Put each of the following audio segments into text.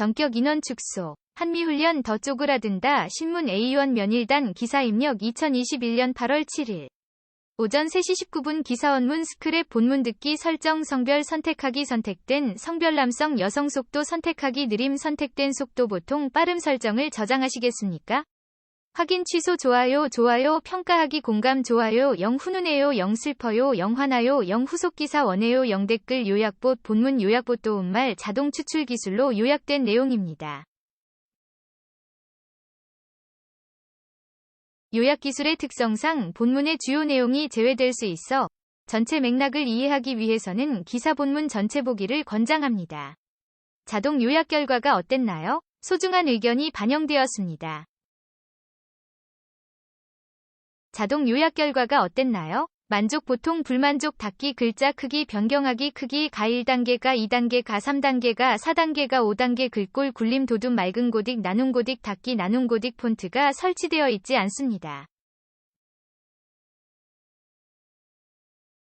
전격 인원 축소. 한미훈련 더 쪼그라든다. 신문 A1 면일단 기사 입력 2021년 8월 7일. 오전 3시 19분 기사 원문 스크랩 본문 듣기 설정 성별 선택하기 선택된 성별 남성 여성 속도 선택하기 느림 선택된 속도 보통 빠름 설정을 저장하시겠습니까? 확인 취소 좋아요 좋아요 평가하기 공감 좋아요 영 훈훈해요 영 슬퍼요 영 화나요 영 후속 기사 원해요 영 댓글 요약봇 본문 요약봇 도움말 자동 추출 기술로 요약된 내용입니다. 요약 기술의 특성상 본문의 주요 내용이 제외될 수 있어 전체 맥락을 이해하기 위해서는 기사 본문 전체 보기를 권장합니다. 자동 요약 결과가 어땠나요? 소중한 의견이 반영되었습니다. 자동 요약 결과가 어땠나요? 만족 보통 불만족 닫기 글자 크기 변경하기 크기 가 1단계가 2단계가 3단계가 4단계가 5단계 글꼴 굴림 도둠 맑은 고딕 나눔 고딕 닫기 나눔 고딕 폰트가 설치되어 있지 않습니다.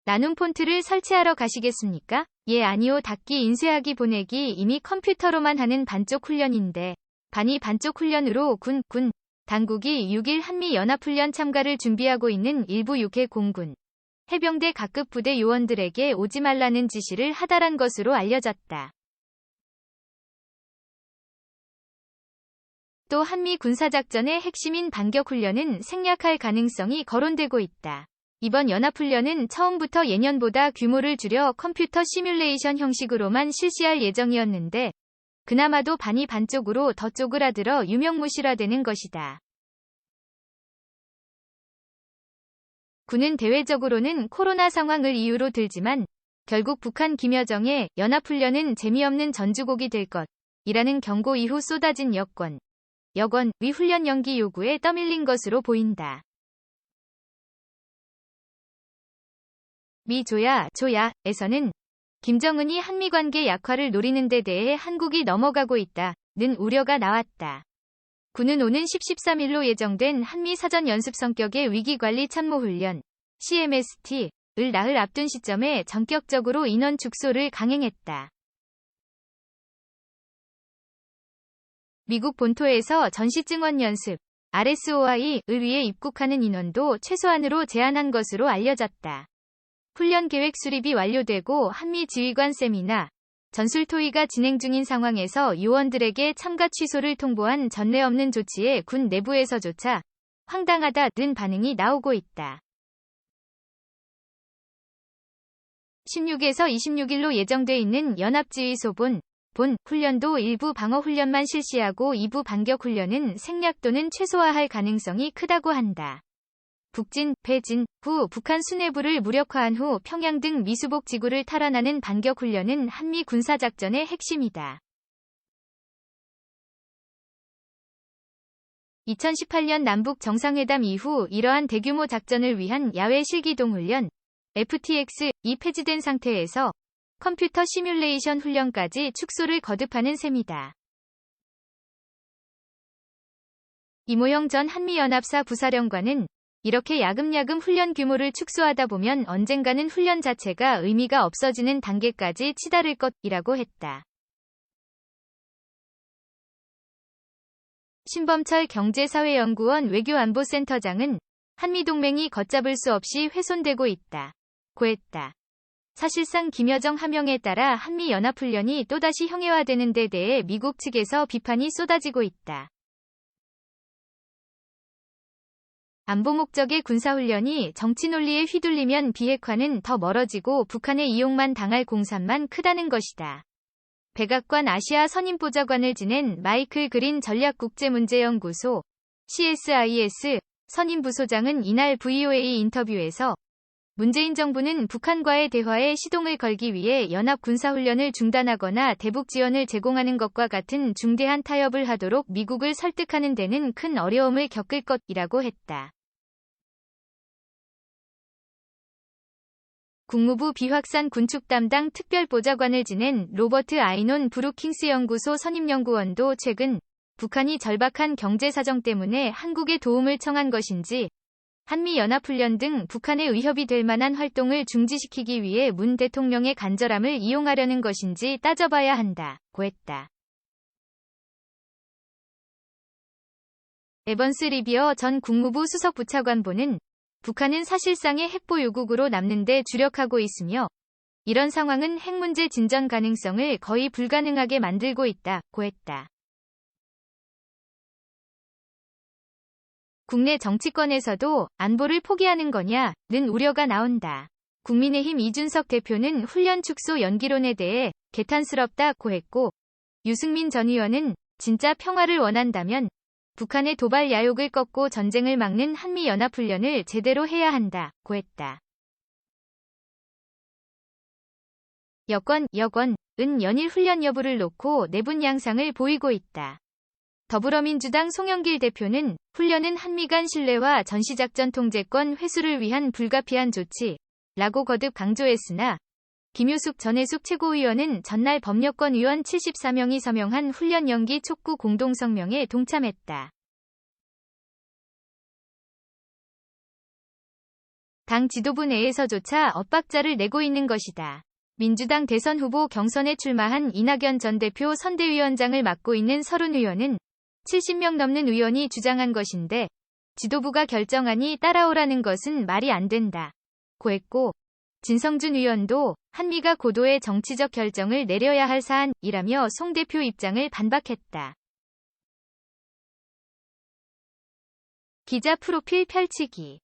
나눔 폰트를 설치하러 가시겠습니까? 예 아니요 닫기 인쇄하기 보내기 이미 컴퓨터로만 하는 반쪽 훈련인데 반이 반쪽 훈련으로 군, 군, 당국이 6일 한미연합훈련 참가를 준비하고 있는 일부 육해 공군, 해병대 각급 부대 요원들에게 오지 말라는 지시를 하달한 것으로 알려졌다. 또 한미 군사작전의 핵심인 반격훈련은 생략할 가능성이 거론되고 있다. 이번 연합훈련은 처음부터 예년보다 규모를 줄여 컴퓨터 시뮬레이션 형식으로만 실시할 예정이었는데 그나마도 반이 반쪽으로 더 쪼그라들어 유명무실화되는 것이다. 군은 대외적으로는 코로나 상황을 이유로 들지만 결국 북한 김여정의 연합훈련은 재미없는 전주곡이 될 것. 이라는 경고 이후 쏟아진 여권, 여권, 위 훈련 연기 요구에 떠밀린 것으로 보인다. 미 조야, 조야에서는 김정은이 한미 관계 약화를 노리는 데 대해 한국이 넘어가고 있다. 는 우려가 나왔다. 군은 오는 10, 13일로 예정된 한미 사전 연습 성격의 위기관리 참모훈련 CMST을 나흘 앞둔 시점에 전격적으로 인원 축소를 강행했다. 미국 본토에서 전시증원 연습 RSOI을 위해 입국하는 인원도 최소한으로 제한한 것으로 알려졌다. 훈련 계획 수립이 완료되고 한미 지휘관 세미나 전술 토의가 진행 중인 상황에서 요원들에게 참가 취소를 통보한 전례 없는 조치에 군 내부에서조차 황당하다는 반응이 나오고 있다. 16에서 26일로 예정돼 있는 연합지휘소본 본 훈련도 일부 방어 훈련만 실시하고 2부 반격 훈련은 생략 또는 최소화할 가능성이 크다고 한다. 북진, 패진 후 북한 수뇌부를 무력화한 후 평양 등 미수복 지구를 탈환하는 반격 훈련은 한미 군사작전의 핵심이다. 2018년 남북 정상회담 이후 이러한 대규모 작전을 위한 야외 실기동 훈련 FTX이 폐지된 상태에서 컴퓨터 시뮬레이션 훈련까지 축소를 거듭하는 셈이다. 이모영 전 한미연합사 부사령관은 이렇게 야금야금 훈련 규모를 축소하다 보면 언젠가는 훈련 자체가 의미가 없어지는 단계까지 치달을 것이라고 했다. 신범철 경제사회연구원 외교안보센터장은 한미동맹이 걷잡을 수 없이 훼손되고 있다. 고했다. 사실상 김여정 하명에 따라 한미연합훈련이 또다시 형해화되는 데 대해 미국 측에서 비판이 쏟아지고 있다. 안보 목적의 군사훈련이 정치 논리에 휘둘리면 비핵화는 더 멀어지고 북한의 이용만 당할 공산만 크다는 것이다. 백악관 아시아 선임보좌관을 지낸 마이클 그린 전략국제문제연구소 CSIS 선임부소장은 이날 VOA 인터뷰에서 문재인 정부는 북한과의 대화에 시동을 걸기 위해 연합 군사훈련을 중단하거나 대북 지원을 제공하는 것과 같은 중대한 타협을 하도록 미국을 설득하는 데는 큰 어려움을 겪을 것이라고 했다. 국무부 비확산 군축 담당 특별보좌관을 지낸 로버트 아이논 브루킹스 연구소 선임연구원도 최근 북한이 절박한 경제 사정 때문에 한국에 도움을 청한 것인지 한미연합훈련 등 북한의 위협이 될 만한 활동을 중지시키기 위해 문 대통령의 간절함을 이용하려는 것인지 따져봐야 한다. 고했다. 에번스 리비어 전 국무부 수석부차관보는 북한은 사실상의 핵보유국으로 남는데 주력하고 있으며 이런 상황은 핵 문제 진전 가능성을 거의 불가능하게 만들고 있다. 고했다. 국내 정치권에서도 안보를 포기하는 거냐는 우려가 나온다. 국민의힘 이준석 대표는 훈련 축소 연기론에 대해 개탄스럽다고 했고 유승민 전 의원은 진짜 평화를 원한다면 북한의 도발 야욕을 꺾고 전쟁을 막는 한미연합훈련을 제대로 해야 한다고 했다. 여권, 여권은 연일 훈련 여부를 놓고 내분 양상을 보이고 있다. 더불어민주당 송영길 대표는 훈련은 한미 간 신뢰와 전시작전 통제권 회수를 위한 불가피한 조치 라고 거듭 강조했으나 김효숙 전해숙 최고위원은 전날 법여권 의원 74명이 서명한 훈련 연기 촉구 공동성명에 동참했다. 당 지도부 내에서조차 엇박자를 내고 있는 것이다. 민주당 대선 후보 경선에 출마한 이낙연 전 대표 선대위원장을 맡고 있는 서른 의원은 70명 넘는 의원이 주장한 것인데 지도부가 결정하니 따라오라는 것은 말이 안 된다. 고 했고 진성준 의원도 한미가 고도의 정치적 결정을 내려야 할 사안이라며 송 대표 입장을 반박했다. 기자 프로필 펼치기